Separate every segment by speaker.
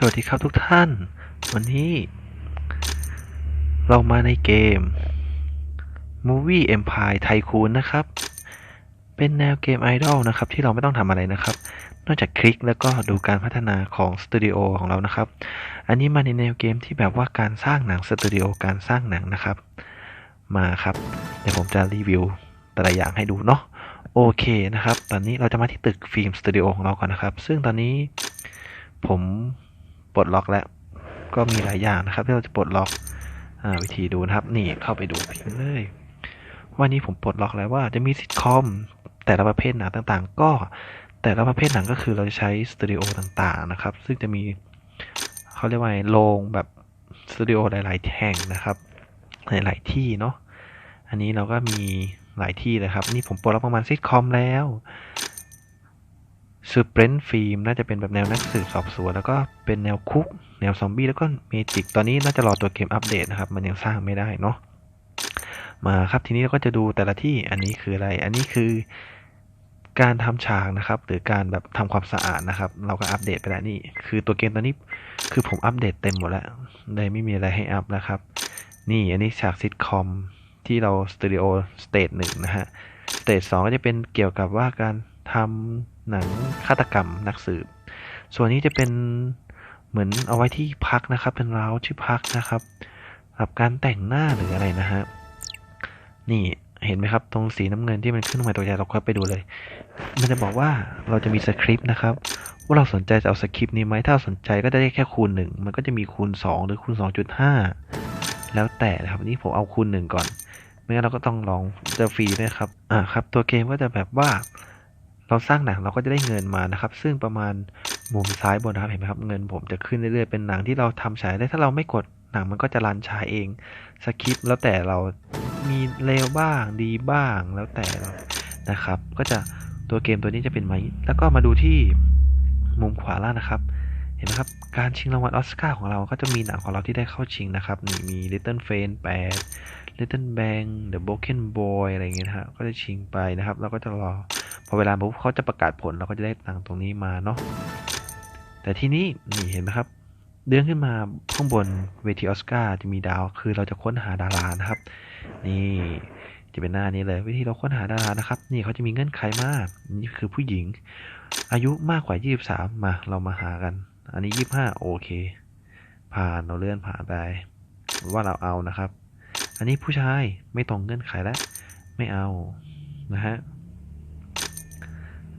Speaker 1: สวัสดีครับทุกท่าน วันนี้ เรามาในเกม Movie Empire Tycoon นะครับ เป็นแนวเกมไอดอลนะครับ ที่เราไม่ต้องทำอะไรนะครับ นอกจากคลิกแล้วก็ดูการพัฒนาของสตูดิโอของเรานะครับ อันนี้มาในแนวเกมที่แบบว่าการสร้างหนังสตูดิโอการสร้างหนังนะครับ มาครับ เดี๋ยวผมจะรีวิวแต่ละอย่างให้ดูเนาะโอเคนะครับ ตอนนี้เราจะมาที่ตึกฟิล์มสตูดิโอของเราก่อนนะครับ ซึ่งตอนนี้ผม ลดล็อกแล้ว ก็มีหลายอย่างนะครับ ที่เราจะปลดล็อกอวิธีดูนะครับ นี่เข้าไปดูพิมพ์เลยวันนี้ผมปลดล็อกแล้วว่าจะมีซิทคอมแต่ละประเภทหนังต่างๆ ก็แต่ละประเภทหนังก็คือเราจะใช้สตูดิโอต่างๆนะครับ ซึ่งจะมีเขาเรียกว่าโรงแบบสตูดิโอหลายๆแห่งนะครับหลายๆที่เนาะอันนี้เราก็มีหลายที่เลยครับ นี่ผมปลดล็อกประมาณซิทคอมแล้ว ซูเปรนฟิล์มน่าจะเป็นแบบแนวนักสืบสอบสวนแล้วก็เป็นแนวคุก แนวซอมบี้แล้วก็เมจิกตอนนี้น่าจะรอตัวเกมอัปเดตนะครับ มันยังสร้างไม่ได้เนาะมาครับทีนี้เราก็จะดูแต่ละที่อันนี้คืออะไร อันนี้คือการทำฉากนะครับ หรือการแบบทำความสะอาดนะครับ เราก็อัปเดตไปแล้วนี่คือตัวเกมตอนนี้คือผมอัปเดตเต็มหมดแล้วเลยไม่มีอะไรให้อัปนะครับ นี่อันนี้ฉากซิทคอมที่เราสตูดิโอสเตจหนึ่งนะฮะสเตจสองก็จะเป็นเกี่ยวกับว่าการทำ หนังฆาตกรรมนักสืบ ส่วนนี้จะเป็นเหมือนเอาไว้ที่พักนะครับ เป็นร้าวที่พักนะครับสำหรับการแต่งหน้าหรืออะไรนะฮะนี่เห็นไหมครับ ตรงสีน้ำเงินที่มันขึ้นมาตัวใหญ่เราก็ไปดูเลย มันจะบอกว่าเราจะมีสคริปต์นะครับ ว่าเราสนใจจะเอาสคริปต์นี้ไหมถ้าสนใจก็จะได้แค่คูณหนึ่งมันก็จะมีคูณสองหรือคูณสองจุดห้าแล้วแต่นะครับนี่ผมเอาคูณหนึ่งก่อนไม่งั้นเราก็ต้องลองจะฟรีด้วยครับอ่าครับ ตัวเกมก็จะแบบว่า เราสร้างหนังเราก็จะได้เงินมานะครับ ซึ่งประมาณมุมซ้ายบนนะครับเห็นไหมครับเงินผมจะขึ้นเรื่อยๆเป็นหนังที่เราทำฉายได้ถ้าเราไม่กดหนังมันก็จะรันฉายเองสคริปต์แล้วแต่เรามีเลวบ้างดีบ้างแล้วแต่เรานะครับ ก็จะตัวเกมตัวนี้จะเป็นไหมแล้วก็มาดูที่มุมขวาล่างนะครับ เห็นไหมครับการชิงรางวัลออสการ์ของเราก็จะมีหนังของเราที่ได้เข้าชิงนะครับนี่มี Little f a n 8 Little Bang The Broken Boy อะไรอย่างเงี้ยนะฮะก็จะชิงไปนะครับ แล้วก็จะรอ พอเวลาปุ๊บเขาจะประกาศผลเราก็จะได้ตังตรงนี้มาเนาะแต่ที่นี้นี่เห็นไหมครับเดือนขึ้นมาข้างบนเวทีออสการ์จะมีดาวคือเราจะค้นหาดารานะครับ นี่จะเป็นหน้านี้เลย วิธีเราค้นหาดารานะครับ นี่เขาจะมีเงื่อนไขมากนี่คือผู้หญิง อายุมากกว่า 23 มาเรามาหากัน อันนี้ 25 โอเค ผ่านเราเลื่อนผ่านไปว่าเราเอานะครับ อันนี้ผู้ชายไม่ตรงเงื่อนไขแล้ว ไม่เอานะฮะ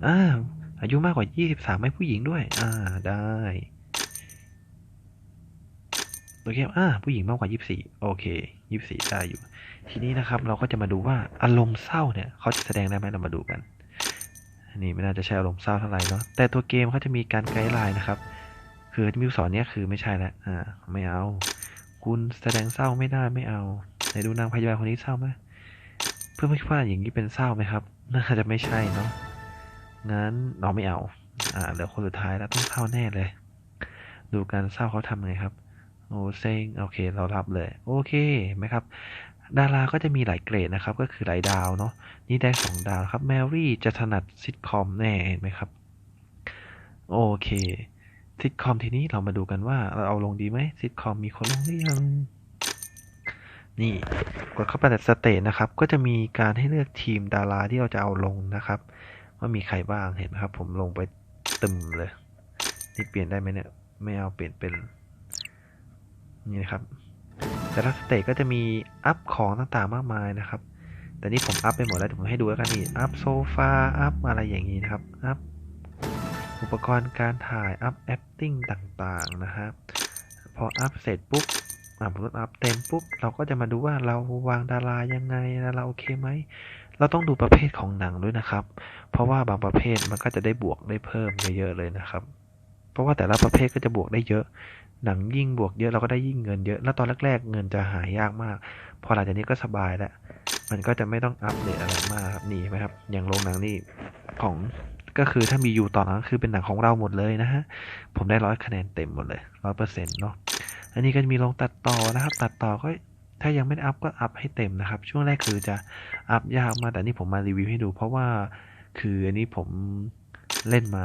Speaker 1: อ่าอายุมากกว่า 23ไม่ผู้หญิงด้วย อ่า ได้โอเคอ่า ผู้หญิงมากกว่า 24 โอเค 24 ได้อยู่ ทีนี้นะครับ เราก็จะมาดูว่าอารมณ์เศร้าเนี่ยเขาจะแสดงได้ไหมเรามาดูกันนนี้ไม่น่าจะใช่อารมณ์เศร้าเท่าไหร่เนาะ แต่ตัวเกมเขาจะมีการไกด์ไลน์นะครับ คือมิวสอนเนี้ยคือไม่ใช่แล้ว อ่า ไม่เอา คุณแสดงเศร้าไม่ได้ไม่เอา ไหนดูนางพยาบาลคนนี้เศร้าไหมเพื่อนไม่คิดว่าอย่างนี้เป็นเศร้าไหมครับ น่าจะไม่ใช่เนาะ งั้นเราไม่เอา อ่าเหลือคนสุดท้ายแล้วต้องเศร้าแน่เลย ดูการเศร้าเขาทำไงครับ โอ้เซ็งโอเค เรารับเลย โอเคไหมครับ ดาราก็จะมีหลายเกรดนะครับ ก็คือหลายดาวเนาะ นี่ได้สองดาวครับ แมรี่จะถนัดซิทคอมแน่เห็นไหมครับ โอเคซิทคอมทีนี้เรามาดูกันว่าเราเอาลงดีไหมซิทคอมมีคนลงหรือยังนี่กดเข้าไปในสเตจนะครับ ก็จะมีการให้เลือกทีมดาราที่เราจะเอาลงนะครับ ว่ามีใครบ้างเห็นไหมครับ ผมลงไปตึมเลย นี่เปลี่ยนได้ไหมเนี่ย ไม่เอาเปลี่ยนเป็น นี่นะครับ แต่ละสเตจก็จะมีอัพของต่างๆมากมายนะครับ แต่นี่ผมอัพไปหมดแล้วผมให้ดูแล้วกันนี่อัพโซฟาอัพอะไรอย่างนี้นะครับอัพอุปกรณ์การถ่ายอัพแอคติ้งต่างๆนะครับ พออัพเสร็จปุ๊บอ่าผมอัพเต็มปุ๊บ เราก็จะมาดูว่าเราวางดารายังไงดาราโอเคไหม เราต้องดูประเภทของหนังด้วยนะครับ เพราะว่าบางประเภทมันก็จะได้บวกได้เพิ่มเยอะๆเลยนะครับ เพราะว่าแต่ละประเภทก็จะบวกได้เยอะ หนังยิ่งบวกเยอะเราก็ได้ยิ่งเงินเยอะ แล้วตอนแรก ๆ เงินจะหายากมาก พอหลังจากนี้ก็สบายแล้ว มันก็จะไม่ต้องอัปเดตอะไรมากครับนี่ไหมครับ อย่างโรงหนังนี่ของก็คือถ้ามีอยู่ตอนนั้นคือเป็นหนังของเราหมดเลยนะฮะ ผมได้ร้อยคะแนนเต็มหมดเลยร้อยเปอร์เซ็นต์เนาะ อันนี้ก็จะมีลงตัดต่อนะครับ ตัดต่อก็ ถ้ายังไม่ได้อัพก็อัพให้เต็มนะครับ ช่วงแรกคือจะอัพยากมาแต่นี่ผมมารีวิวให้ดู เพราะว่าคืออันนี้ผมเล่นมา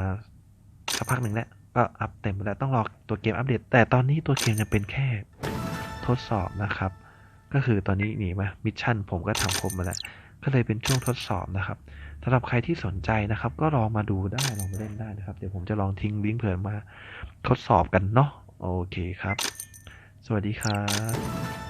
Speaker 1: สักพักหนึ่งแล้วก็อัปเต็มแล้วต้องรอตัวเกมอัปเดต แต่ตอนนี้ตัวเกมยังเป็นแค่ทดสอบนะครับ ก็คือตอนนี้หนีมามิชชั่นผมก็ทำครบมาแล้วก็เลยเป็นช่วงทดสอบนะครับสำหรับใครที่สนใจนะครับ ก็ลองมาดูได้ลองมาเล่นได้นะครับ เดี๋ยวผมจะลองทิ้งลิงก์เผื่อมาทดสอบกันเนาะโอเคครับ สวัสดีครับ